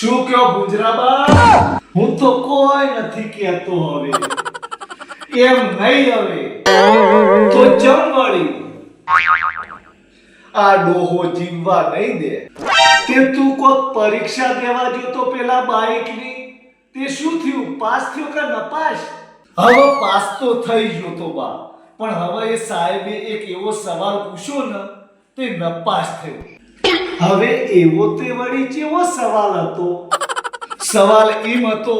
શું કયો ગુજરાબા હું તો કોઈ નથી કહેતો હવે. એમ નહીં હવે. તો જમ વળી. આ ડોહો જીવવા નહીં દે. તે તું કોક પરીક્ષા દેવા જતો પેલા બાઈકની. તે શું થયું? પાસ થયો કે નપાસ હવે પાસ તો થઈ ગયો તો બા. પણ હવે એ સાહેબે એક એવો સવાલ પૂછ્યો ને, તે નપાસ થયો. હવે એવો તે વળી જેવો સવાલ હતો. સવાલ એમ હતો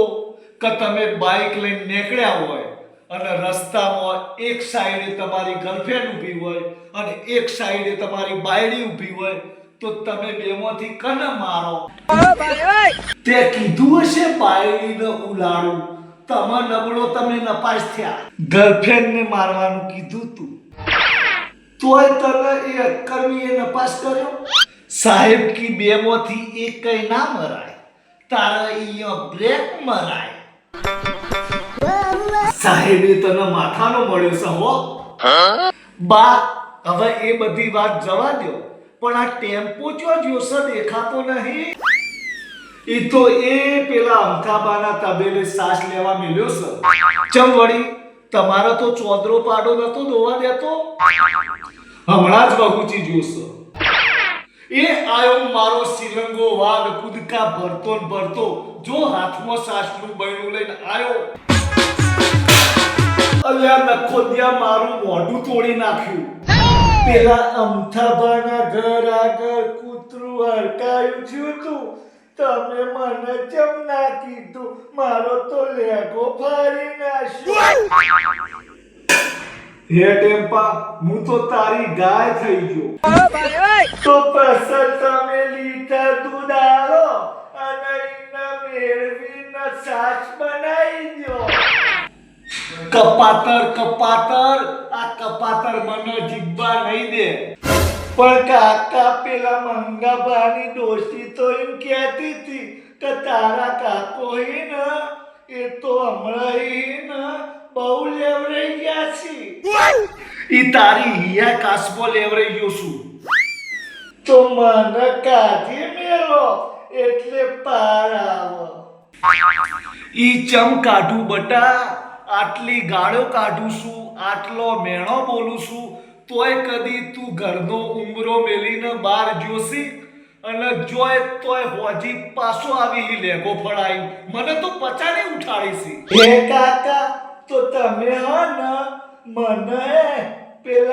કે તમે બાઇક લઈને નીકળ્યા હોય અને રસ્તામાં એક સાઈડે તમારી ગર્લફ્રેન્ડ ઊભી હોય અને એક સાઈડે તમારી બાયડી ઊભી હોય, તો તમે બેમાંથી કને મારો? તે કીધું હશે બાયડીને ઉલાડું તમે નબળો, તમે નપાસ થયા. ગર્લફ્રેન્ડને મારવાનું કીધું તું. તોય તને એ અક્કરમી એ નપાસ કર્યો? સાહેબ કી બે માંથી એક કઈ ના મરાય. તારા અહીંયા બ્રેક મરાય. સાહેબે તને માથાનો મળ્યો છે બા, હવે એ બધી વાત જવા દો પણ આ ટેમ્પો ચો જોશે દેખાતો નહીં? એ તો એ પેલા અંકાબાના તબેલે સાસ લેવા મળ્યો છે. ચમ વળી, તમારો તો ચોદરો પાડો નતો દોવા દેતો? હમણાં જ બગુચી જોશે એ આયો મારો સિરંગો વાઘ કૂદકા ભરતો ભરતો, જો હાથમાં સાસનું બૈણું લઈને આયો. અલ્યા નખોદિયા મારું મોઢું તોડી નાખ્યું. પેલા અમથાબાના ઘર આગળ કૂતરું હરકાયું થયું તું. તમે મને ચમ ના કીધું? મારો તો લેગો ફાડી નાખ્યો. હે ટેમ્પા, હું તો તારી ગાય થઈ ગયો. તો પસંદ તમે લીટર દૂધ આવો અને એને મેળવીને છાશ બનાવી દો કપાતર કપાતર, આ કપાતર મને જીવવા નહીં દે. પણ કાકા પેલા મંગાભાની દોસ્તી તો એમ કહેતી હતી કે તારા કાકો હી ને એ તો હમણાં બહુ લેવરાઈ ગયા છે. ઈ તારી હિયા કાસબો લેવરાઈ ગયો છું. મને કાઢી મેલો એટલે પાર આવો ઈ ચમ કાઢું બટા? આટલી ગાળો કાઢું છું આટલો મેણો બોલું છું તોય કદી તું ઘરનો ઉમરો મેલીને બહાર જોશી અને જોય તોય હોજી પાછો આવી લેગો ફળાઈ. મને તો પચાડી ઉઠાડીશી હે કાકા તો તમે હો ને મને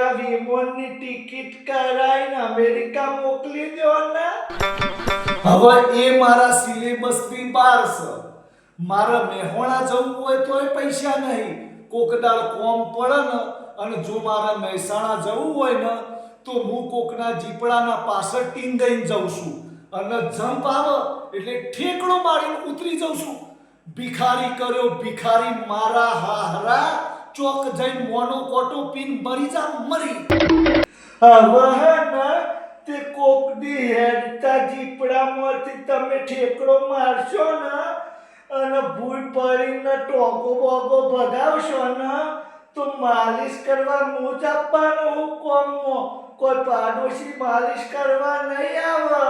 પેલા વિમાનની ટિકિટ કરાઈને અમેરિકા મોકલી દો ને. હવે એ મારા સિલેબસની બહાર છે. મારા મેહોણા જવું હોય તોય પૈસા નહીં. કોકડાળ કોમ પડે ને અને જો મારા મહેસાણા જવું હોય ને, તો હું કોકના જીપડાના પાછળ ટીંગાઈને જાઉં છું. અને જમ્પ આવે એટલે ઠેકડો મારીને ઉતરી જાઉં છું. ભિખારી કર્યો ભિખારી મારા હાહરા. ચોક જઈને મોનો કોટો પીન મરી. જા મરી હવે તે કોકડી હેડતા જીપડામાંથી તમે ઠેકડો મારશો ને અને ભૂલ પડીને ટોગો બોગો ભગાવશો ને, તો માલિશ કરવા મોજ આપવાનો હું કોમો કોઈ પાડોશી માલિશ કરવા નહીં આવે.